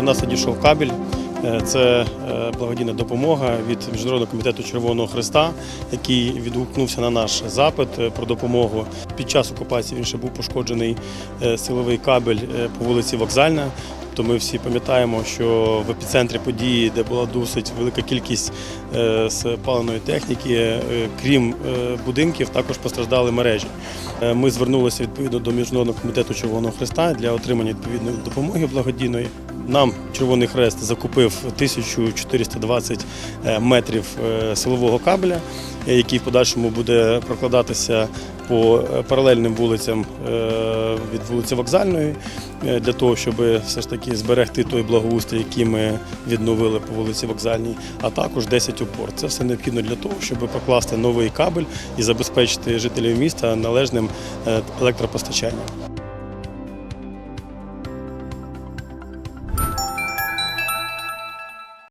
нас надійшов кабель. Е, Це е, благодійна допомога від Міжнародного комітету Червоного Христа, який відгукнувся на наш запит е, про допомогу. Під час окупації він ще був пошкоджений силовий кабель по вулиці Вокзальна. То ми всі пам'ятаємо, що в епіцентрі події, де була досить велика кількість спаленої техніки, крім будинків, також постраждали мережі. Ми звернулися відповідно до Міжнародного комітету Червоного Христа для отримання відповідної допомоги благодійної. Нам Червоний Хрест закупив 1420 е, метрів е, силового кабеля, е, який в подальшому буде прокладатися по паралельним вулицям від вулиці Вокзальної, для того, щоб все ж таки зберегти той благоустрій, який ми відновили по вулиці Вокзальній, а також 10 опор. Це все необхідно для того, щоб прокласти новий кабель і забезпечити жителів міста належним електропостачанням.